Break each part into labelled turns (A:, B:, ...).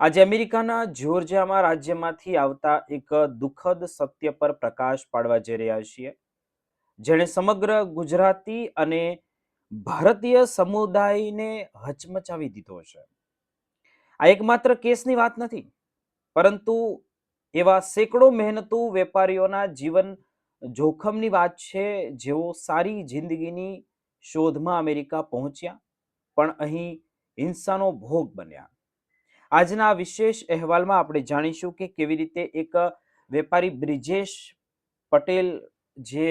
A: આજે અમેરિકાના જ્યોર્જિયામાં રાજ્યમાંથી આવતા એક દુઃખદ સત્ય પર પ્રકાશ પાડવા જઈ રહ્યા છીએ. જેણે સમગ્ર ગુજરાતી અને ભારતીય સમુદાયને હચમચાવી દીધો છે. આ એકમાત્ર કેસની વાત નથી, પરંતુ એવા સેંકડો મહેનતુ વેપારીઓના જીવન જોખમની વાત છે જેઓ સારી જિંદગીની શોધમાં અમેરિકા પહોંચ્યા, પણ અહીં હિંસાનો ભોગ બન્યા. આજના વિશેષ અહેવાલમાં આપણે જાણીશું કે કેવી રીતે એક વેપારી બ્રિજેશ પટેલ જે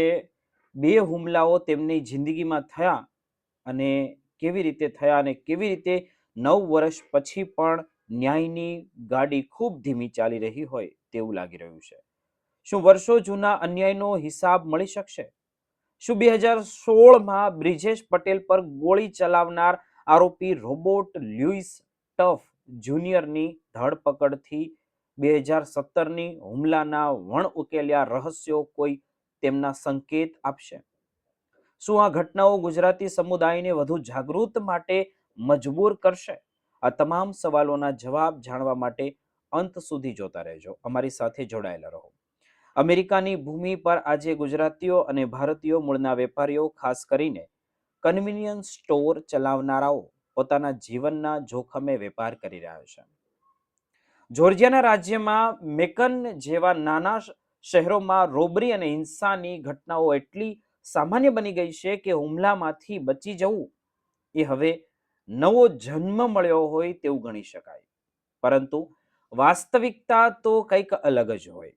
A: બે હુમલાઓ તેમની જિંદગીમાં થયા અને કેવી રીતે થયા અને કેવી રીતે નવ વર્ષ પછી પણ ન્યાયની ગાડી ખૂબ ધીમી ચાલી રહી હોય તેવું લાગી રહ્યું છે. શું વર્ષો જૂના અન્યાયનો હિસાબ મળી શકશે? શું બે હજાર સોળમાં બ્રિજેશ પટેલ પર ગોળી ચલાવનાર આરોપી રોબોટ લ્યુઇસ ટફ જુનિયરની ધરપકડથી બે હજાર સત્તરની હુમલાના વણ ઉકેલ્યા રહસ્યો કોઈ તેમના સંકેત આપશે? શું આ ઘટનાઓ ગુજરાતી સમુદાયને વધુ જાગૃત માટે મજબૂર કરશે? આ તમામ સવાલોના જવાબ જાણવા માટે અંત સુધી જોતા રહેજો. અમારી સાથે જોડાયેલા રહો. અમેરિકાની ભૂમિ પર આજે ગુજરાતીઓ અને ભારતીયો મૂળના વેપારીઓ ખાસ કરીને કન્વિનિયન્સ સ્ટોર ચલાવનારાઓ પોતાના જીવનના જોખમે વેપાર કરી રહ્યા છે. જોર્જિયાના રાજ્યમાં મેકન જેવા નાના શહેરોમાં રોબરી અને હિંસાની ઘટનાઓ એટલી સામાન્ય બની ગઈ છે કે હુમલામાંથી બચી જવું એ હવે નવો જન્મ મળ્યો હોય તેવું ગણી શકાય. પરંતુ વાસ્તવિકતા તો કંઈક અલગ જ હોય.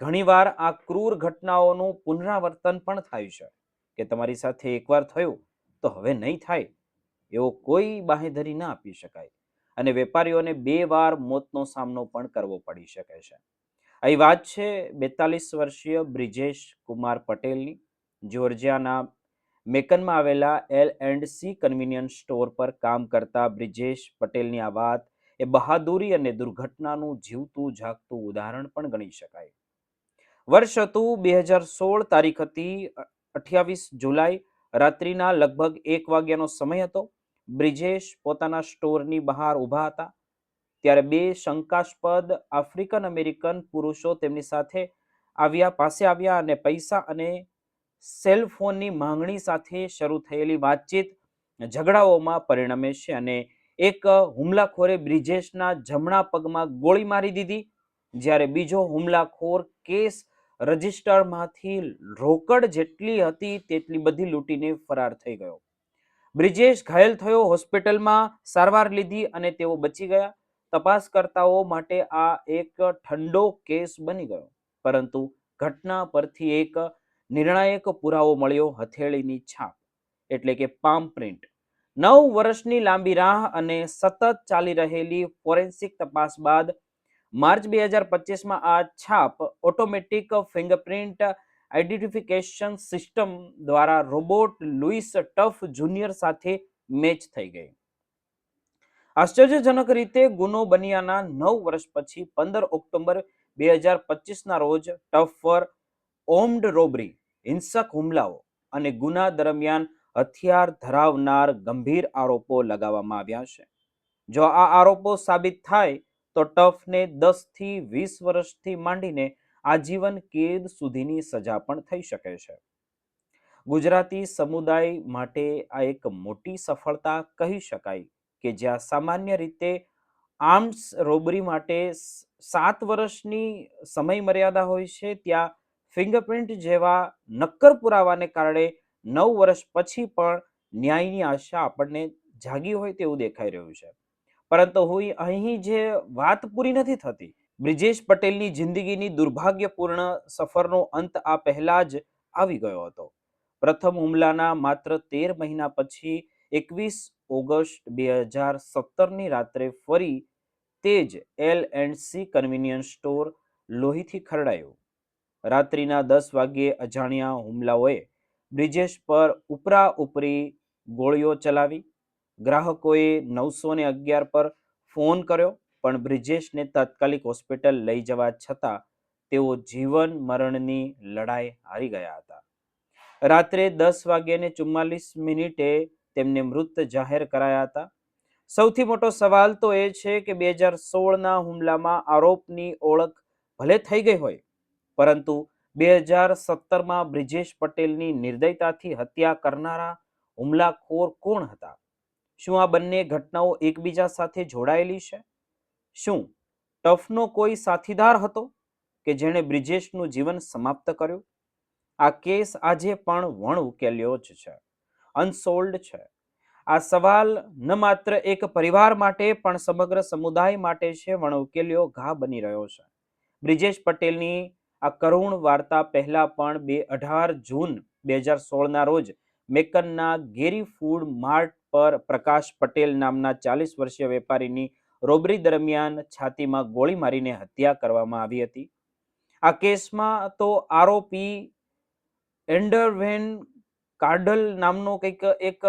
A: ઘણીવાર આ ક્રૂર ઘટનાઓનું પુનરાવર્તન પણ થાય છે. કે તમારી સાથે એકવાર થયું તો હવે નહીં થાય. એવો કોઈ બાહેધરી ના આપી શકાય. અને વેપારીઓને બે વાર મોતનો સામનો પણ કરવો પડી શકે છે. અહીં વાત છે બેતાલીસ વર્ષીય બ્રિજેશ કુમાર પટેલની. જોર્જિયાના મેકનમાં આવેલા L and C convenience store પર કામ કરતા બ્રિજેશ પટેલની આ વાત એ બહાદુરી અને દુર્ઘટનાનું જીવતું જાગતું ઉદાહરણ પણ ગણી શકાય. વર્ષ હતું બે હજાર સોળ તારીખ હતી અઠ્યાવીસ જુલાઈ રાત્રિના લગભગ એક વાગ્યાનો સમય હતો. બ્રિજેશ પોતાના સ્ટોરની બહાર ઊભા હતા. ત્યારે બે શંકાસ્પદ આફ્રિકન અમેરિકન પુરુષો તેમની સાથે આવ્યા, પાસે આવ્યા અને પૈસા અને સેલ ફોનની માંગણી સાથે શરૂ થયેલી વાતચીત ઝઘડાઓમાં પરિણમે છે અને એક હુમલાખોરે બ્રિજેશના જમણા પગમાં ગોળી મારી દીધી, જ્યારે બીજો હુમલાખોર કેસ રજિસ્ટરમાંથી રોકડ જેટલી હતી, તેટલી બધી લૂંટીને ફરાર થઈ ગયો. બ્રિજેશ ઘાયલ થયો, હોસ્પિટલમાં સારવાર લીધી અને તેઓ બચી ગયા. તપાસકર્તાઓ માટે આ એક ઠંડો કેસ બની ગયો. પરંતુ ઘટના પરથી એક નિર્ણાયક પુરાવો મળ્યો હથેળીની છાપ. એટલે કે પામ પ્રિન્ટ. નવ વર્ષની લાંબી રાહ અને સતત ચાલી રહેલી ફોરેન્સિક તપાસ બાદ માર્ચ બે હજાર પચીસમાં આ છાપ ઓટોમેટિક ફિંગરપ્રિન્ટ આઈડેન્ટિફિકેશન સિસ્ટમ દ્વારા રોબોટ લુઈસ ટફ જુનિયર સાથે મેચ થઈ ગઈ. આશ્ચર્યજનક રીતે ગુનો બન્યાના નવ વર્ષ પછી પંદર ઓક્ટોબર બે હજાર પચીસના રોજ ટફ પર ઓમ્ડ રોબરી, હિંસક હુમલાઓ અને ગુના દરમિયાન હથિયાર ધરાવનાર ગંભીર આરોપો લગાવવામાં આવ્યા છે. જો આ આરોપો સાબિત થાય તો ટફને દસથી વીસ વર્ષથી માંડીને આજીવન કેદ સુધીની સજા પણ થઈ શકે છે. ગુજરાતી સમુદાય માટે આ એક મોટી સફળતા કહી શકાય કે જ્યાં સામાન્ય રીતે આર્મ્સ રોબરી માટે સાત વર્ષની સમય મર્યાદા હોય છે, ત્યાં ફિંગરપ્રિન્ટ જેવા નક્કર પુરાવાને કારણે નવ વર્ષ પછી પણ ન્યાયની આશા આપણને જાગી હોય તેવું દેખાઈ રહ્યું છે. પરંતુ હું અહીં જે વાત પૂરી નથી થતી બ્રિજેશ પટેલની જિંદગીની દુર્ભાગ્યપૂર્ણ સફરનો અંત આ પહેલા જ આવી ગયો હતો. પ્રથમ હુમલાના માત્ર તેર મહિના પછી એકવીસ ઓગસ્ટ બે હજાર સત્તરની રાત્રે ફરી તે જ L and C convenience store લોહીથી ખરડાયો. રાત્રિના દસ વાગ્યે અજાણ્યા હુમલાઓએ બ્રિજેશ પર ઉપરા ઉપરી ગોળીઓ ચલાવી. ગ્રાહકોએ નવસો ને અગિયાર પર ફોન કર્યો. પણ બ્રિજેશને તાત્કાલિક હોસ્પિટલ લઈ જવા છતાં તેઓ જીવન મરણની લડાઈ હારી ગયા હતા. રાત્રે દસ વાગ્યાને ચુમ્માલીસ મિનિટે તેમને મૃત જાહેર કરાયા હતા. સૌથી મોટો સવાલ તો એ છે કે બે હજાર સોળના હુમલામાં આરોપની ઓળખ ભલે થઈ ગઈ હોય, પરંતુ બે હજાર સત્તરમાં બ્રિજેશ પટેલની નિર્દયતાથી હત્યા કરનારા હુમલાખોર કોણ હતા? શું આ બંને ઘટનાઓ એકબીજા સાથે જોડાયેલી છે? શું ટફનો કોઈ સાથીદાર હતો કે જેણે બ્રિજેશનું જીવન સમાપ્ત કર્યું? આ કેસ આજે પણ વણ ઉકેલ્યો જ છે. અનસોલ્ડ છે. આ સવાલ ન માત્ર એક પરિવાર માટે પણ સમગ્ર સમુદાય માટે છે, વણ ઉકેલ્યો ઘા બની રહ્યો છે. બ્રિજેશ પટેલની આ કરુણ વાર્તા પહેલા પણ બે અઢાર જૂન બે હજાર સોળના રોજ મેકનના ગેરી ફૂડ માર્ટ પર પ્રકાશ પટેલ નામના ચાલીસ વર્ષીય વેપારીની રોબરી દરમિયાન છાતીમાં ગોળી મારીને હત્યા કરવામાં આવી હતી. આ કેસમાં તો આરોપી એન્ડરવેન કાર્ડલ નામનો કંઈક એક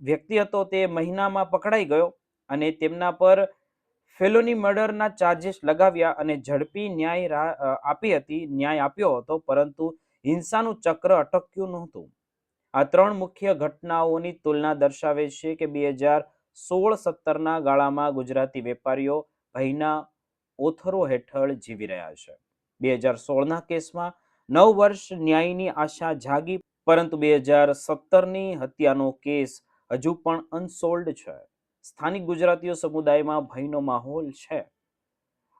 A: વ્યક્તિ હતો તે મહિનામાં પકડાઈ ગયો અને તેમના પર ફેલોની મર્ડરના ચાર્જિસ લગાવ્યા અને ઝડપી ન્યાય આપી હતી, ન્યાય આપ્યો હતો, પરંતુ હિંસાનું ચક્ર અટક્યું નહોતું. આ ત્રણ મુખ્ય ઘટનાઓની તુલના દર્શાવે છે કે બે હજાર સોળ સત્તરના ગાળામાં ગુજરાતી વેપારીઓ ભયના ઓથરો હેઠળ જીવી રહ્યા છે. બે હજાર સોળના કેસમાં નવ વર્ષ ન્યાયની આશા જાગી, પરંતુ બે હજાર સત્તરની હત્યાનો કેસ હજુ પણ અનસોલ્ડ છે. સ્થાનિક ગુજરાતીઓ સમુદાયમાં ભયનો માહોલ છે.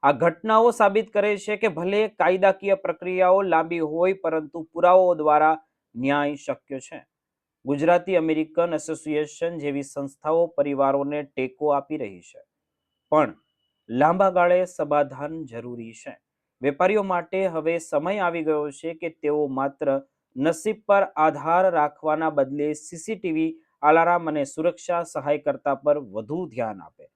A: આ ઘટનાઓ સાબિત કરે છે કે ભલે કાયદાકીય પ્રક્રિયાઓ લાંબી હોય, પરંતુ પુરાવાઓ દ્વારા ન્યાય શક્ય છે. ગુજરાતી અમેરિકન એસોસિએશન જેવી સંસ્થાઓ પરિવારોને ટેકો આપી રહી છે. પણ લાંબા ગાળે સમાધાન જરૂરી છે. વેપારીઓ માટે હવે સમય આવી ગયો છે કે તેઓ માત્ર નસીબ પર આધાર રાખવાના બદલે સીસીટીવી અલાર્મ અને સુરક્ષા સહાયકર્તા પર વધુ ધ્યાન આપે.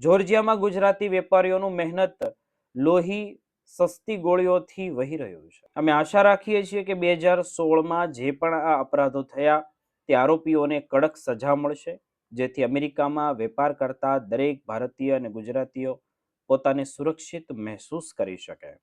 A: જોર્જિયામાં ગુજરાતી વેપારીઓનું મહેનત લોહી સસ્તી ગોળીઓથી વહી રહ્યું છે. અમે આશા રાખીએ છીએ કે બે હજાર સોળમાં જે પણ આ અપરાધો થયા તે આરોપીઓને કડક સજા મળશે, જેથી અમેરિકામાં વેપાર કરતા દરેક ભારતીય અને ગુજરાતીઓ પોતાને સુરક્ષિત મહેસૂસ કરી શકે.